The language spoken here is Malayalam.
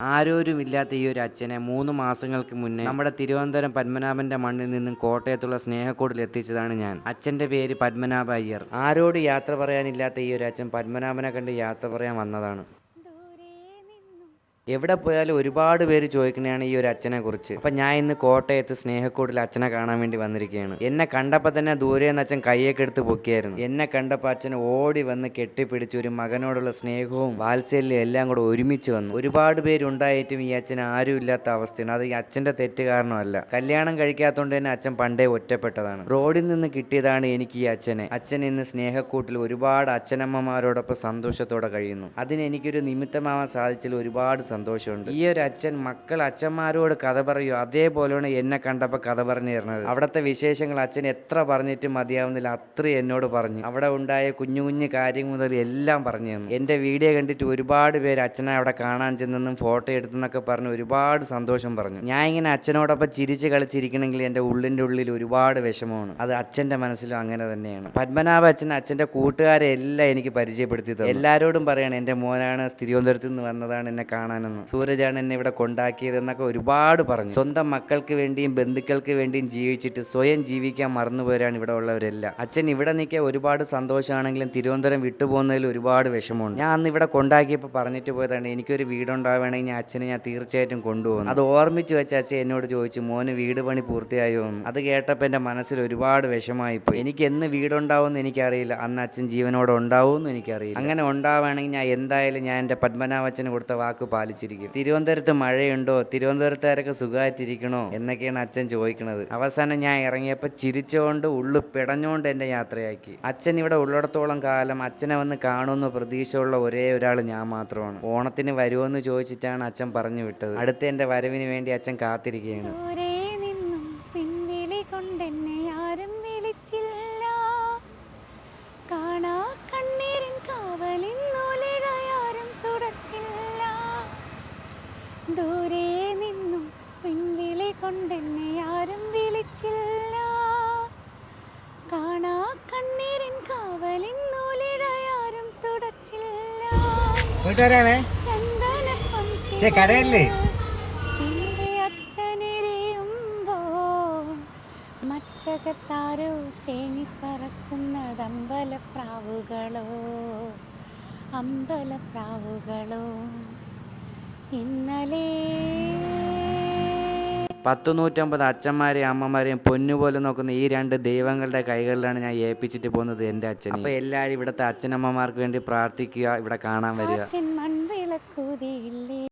ആരോരുമില്ലാത്ത ഈ ഒരു അച്ഛനെ മൂന്ന് മാസങ്ങൾക്ക് മുന്നേ നമ്മുടെ തിരുവനന്തപുരം പത്മനാഭന്റെ മണ്ണിൽ നിന്നും കോട്ടയത്തുള്ള സ്നേഹക്കൂടിൽ എത്തിച്ചതാണ് ഞാൻ. അച്ഛന്റെ പേര് പത്മനാഭ അയ്യർ. ആരോട് യാത്ര പറയാനില്ലാത്ത ഈ ഒരു അച്ഛൻ പത്മനാഭനെ കണ്ട് യാത്ര പറയാൻ വന്നതാണ്. എവിടെ പോയാലും ഒരുപാട് പേര് ചോദിക്കണതാണ് ഈ ഒരു അച്ഛനെ കുറിച്ച്. അപ്പൊ ഞാൻ ഇന്ന് കോട്ടയത്ത് സ്നേഹക്കൂടിൽ അച്ഛനെ കാണാൻ വേണ്ടി വന്നിരിക്കുകയാണ്. എന്നെ കണ്ടപ്പോ തന്നെ ദൂരെ നിന്ന് അച്ഛൻ കൈയൊക്കെ എടുത്ത് പൊക്കിയായിരുന്നു. എന്നെ കണ്ടപ്പോ അച്ഛൻ ഓടി വന്ന് കെട്ടിപ്പിടിച്ച് ഒരു മകനോടുള്ള സ്നേഹവും വാത്സല്യം എല്ലാം കൂടെ ഒരുമിച്ച് വന്നു. ഒരുപാട് പേരുണ്ടായിട്ടും ഈ അച്ഛൻ ആരും ഇല്ലാത്ത അവസ്ഥയാണ്. അത് ഈ അച്ഛന്റെ തെറ്റ് കാരണമല്ല. കല്യാണം കഴിക്കാത്തതുകൊണ്ട് തന്നെ അച്ഛൻ പണ്ടേ ഒറ്റപ്പെട്ടതാണ്. റോഡിൽ നിന്ന് കിട്ടിയതാണ് എനിക്ക് ഈ അച്ഛനെ. അച്ഛൻ ഇന്ന് സ്നേഹക്കൂട്ടിൽ ഒരുപാട് അച്ഛനമ്മമാരോടൊപ്പം സന്തോഷത്തോടെ കഴിയുന്നു. അതിന് എനിക്കൊരു നിമിത്തമാവാൻ സാധിച്ചതിൽ ഒരുപാട് സന്തോഷമുണ്ട്. ഈ ഒരു അച്ഛൻ മക്കൾ അച്ഛന്മാരോട് കഥ പറയൂ? അതേപോലെയാണ് എന്നെ കണ്ടപ്പോൾ കഥ പറഞ്ഞു തരുന്നത്. അവിടുത്തെ വിശേഷങ്ങൾ അച്ഛൻ എത്ര പറഞ്ഞിട്ട് മതിയാവുന്നില്ല അത്ര എന്നോട് പറഞ്ഞു. അവിടെ ഉണ്ടായ കുഞ്ഞു കുഞ്ഞു കാര്യം മുതൽ എല്ലാം പറഞ്ഞു തന്നു. എന്റെ വീഡിയോ കണ്ടിട്ട് ഒരുപാട് പേര് അച്ഛനെ അവിടെ കാണാൻ ചെന്നെന്നും ഫോട്ടോ എടുത്തെന്നൊക്കെ പറഞ്ഞ് ഒരുപാട് സന്തോഷം പറഞ്ഞു. ഞാൻ ഇങ്ങനെ അച്ഛനോടൊപ്പം ചിരിച്ച് കളിച്ചിരിക്കണമെങ്കിൽ എന്റെ ഉള്ളിന്റെ ഉള്ളിൽ ഒരുപാട് വിഷമമാണ്. അത് അച്ഛന്റെ മനസ്സിലും അങ്ങനെ തന്നെയാണ്. പത്മനാഭ അച്ഛൻ അച്ഛന്റെ കൂട്ടുകാരെ എല്ലാം എനിക്ക് പരിചയപ്പെടുത്തി തന്നു. എല്ലാവരോടും പറയണം എന്റെ മോനാണ് തിരുവനന്തപുരത്ത് നിന്ന് വന്നതാണ് എന്നെ കാണാനെന്ന് സൂരജാണ് എന്നെ ഇവിടെ കൊണ്ടാക്കിയതെന്നൊക്കെ ഒരുപാട് പറഞ്ഞു. സ്വന്തം മക്കൾക്ക് വേണ്ടിയും ബന്ധുക്കൾക്ക് വേണ്ടിയും ജീവിച്ചിട്ട് സ്വയം ജീവിക്കാൻ മറന്നുപോരാണ് ഇവിടെ ഉള്ളവരെല്ലാം. അച്ഛൻ ഇവിടെ നിൽക്കാൻ ഒരുപാട് സന്തോഷമാണെങ്കിലും തിരുവനന്തപുരം വിട്ടുപോകുന്നതിൽ ഒരുപാട് വിഷമമുണ്ട്. ഞാൻ അന്ന് ഇവിടെ കൊണ്ടാക്കിയപ്പോൾ പറഞ്ഞിട്ട് പോയതാണ് എനിക്കൊരു വീടുണ്ടാവുകയാണെങ്കിൽ ഞാൻ അച്ഛനെ ഞാൻ തീർച്ചയായിട്ടും കൊണ്ടുപോകും. അത് ഓർമ്മിച്ച് വെച്ച അച്ഛൻ എന്നോട് ചോദിച്ചു മോന് വീട് പണി പൂർത്തിയായോ? അത് കേട്ടപ്പോൾ എന്റെ മനസ്സിൽ ഒരുപാട് വിഷമമായി പോയി എനിക്ക് എന്ന് വീടുണ്ടാവുമെന്ന് എനിക്കറിയില്ല. അന്ന് അച്ഛൻ ജീവനോടെ എന്ന് എനിക്കറിയില്ല. അങ്ങനെ ഉണ്ടാവുകയാണെങ്കിൽ ഞാൻ എന്തായാലും ഞാൻ എന്റെ പത്മനാഭച്ചന് കൊടുത്ത വാക്ക് പാലിച്ചിരിക്കും. തിരുവനന്തപുരത്ത് മഴയുണ്ടോ? തിരുവനന്തപുരത്തുകാരൊക്കെ സുഖമായിട്ടിരിക്കണോ? എന്നൊക്കെയാണ് അച്ഛൻ ചോദിക്കുന്നത് അവസാനം ഞാൻ ഇറങ്ങിയപ്പോൾ ചിരിച്ചുകൊണ്ട് ഉള്ളു പിടഞ്ഞുകൊണ്ട് എന്റെ യാത്രയാക്കി. അച്ഛൻ ഇവിടെ ഉള്ളിടത്തോളം കാലം അച്ഛനെ വന്ന് കാണുമെന്ന് പ്രതീക്ഷയുള്ള ഒരേ ഒരാൾ ഞാൻ മാത്രമാണ്. ഓണത്തിന് വരുമോ എന്ന് ചോദിച്ചിട്ടാണ് അച്ഛൻ പറഞ്ഞു വിട്ടത്. അടുത്ത എന്റെ വരവിന് വേണ്ടി അച്ഛൻ കാത്തിരിക്കുകയാണ്. ദൂരെ നിന്നും പിൻവിളി കൊണ്ടെന്നെ ആരും വിളിച്ചില്ല. കാണാ കണ്ണീരിൻ കാവലിൻ നൂലിഴയാരും തുടച്ചില്ല. ചന്ദനപ്പം കരയല്ലേ? മച്ചകത്താരോ തേങ്ങിപ്പറക്കുന്നത് അമ്പലപ്രാവുകളോ അമ്പലപ്രാവുകളോ? ഇന്നലെ പത്തു നൂറ്റമ്പത് അച്ഛന്മാരെയും അമ്മമാരെയും പൊന്നുപോലെ നോക്കുന്ന ഈ രണ്ട് ദൈവങ്ങളുടെ കൈകളിലാണ് ഞാൻ ഏൽപ്പിച്ചിട്ട് പോകുന്നത് എന്റെ അച്ഛൻ അപ്പോൾ എല്ലാവരും ഇവിടുത്തെ അച്ഛനമ്മമാർക്ക് വേണ്ടി പ്രാർത്ഥിക്കുക ഇവിടെ കാണാൻ വരിക. മൺവിളക്കൂതിയില്ലേ?